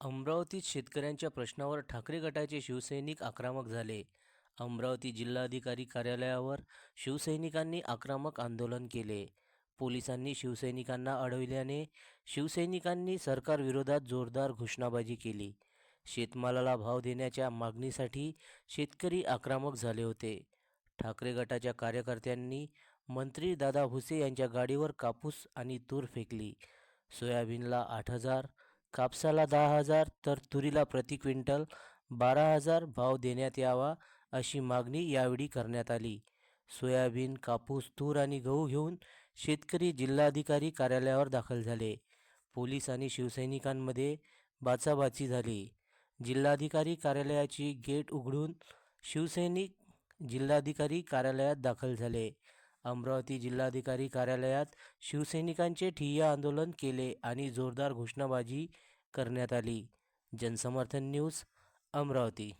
अमरावतीत शेतकऱ्यांच्या प्रश्नावर ठाकरे गटाचे शिवसैनिक आक्रमक झाले. अमरावती जिल्हाधिकारी कार्यालयावर शिवसैनिकांनी आक्रमक आंदोलन केले. पोलिसांनी शिवसैनिकांना अडविल्याने शिवसैनिकांनी सरकारविरोधात जोरदार घोषणाबाजी केली. शेतमालाला भाव देण्याच्या मागणीसाठी शेतकरी आक्रमक झाले होते. ठाकरे गटाच्या कार्यकर्त्यांनी मंत्री दादा भुसे यांच्या गाडीवर कापूस आणि तूर फेकली. सोयाबीनला आठ हजार कापसाला दहा हजार तर तुरीला प्रति क्विंटल बारा हजार भाव देण्यात यावा अशी मागणी यावेळी करण्यात आली. सोयाबीन कापूस तूर आणि गहू घेऊन शेतकरी जिल्हाधिकारी कार्यालयावर दाखल झाले. पोलीस आणि शिवसैनिकांमध्ये बाचाबाची झाली. जिल्हाधिकारी कार्यालयाची गेट उघडून शिवसैनिक जिल्हाधिकारी कार्यालयात दाखल झाले. अमरावती जिल्हाधिकारी कार्यालयात शिवसैनिकांचे ठिय्या आंदोलन केले आणि जोरदार घोषणाबाजी करण्यात आली. जनसमर्थन न्यूज अमरावती.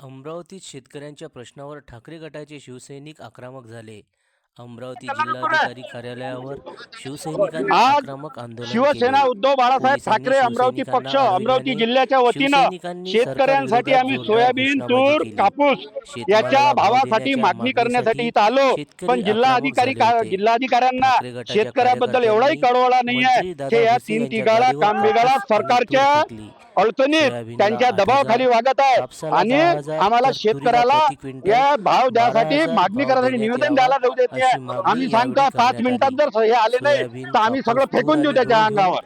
अमरावतीत शेतकऱ्यांच्या प्रश्नावर ठाकरे गटाचे शिवसैनिक आक्रमक झाले. अमरावती जिल्हाधिकारी कार्यालयावर शिवसैनिकांनी आज आक्रमक आंदोलन शिवसेना. उद्धव बाळासाहेब ठाकरे अमरावती पक्ष अमरावती जिल्ह्याच्या वतीनं शेतकऱ्यांसाठी आम्ही सोयाबीन तूर. कापूस याच्या भाव भावासाठी मागणी करण्यासाठी इथं आलो पण जिल्हाधिकारी. जिल्हाधिकाऱ्यांना शेतकऱ्याबद्दल एवढाही कळवळा नाही आहे की या तीन कापूस आणि तूर सरकारच्या. अडचणीत त्यांच्या दबावाखाली वागत आहे आणि आम्हाला शेतकऱ्याला या भाव द्यासाठी मागणी देण्यात निवेदन द्यायला जाऊ देत नाही. आम्ही सांगतो पाच मिनिटात. जर हे आले नाही तर आम्ही सगळं फेकून देऊ त्याच्या अंगावर.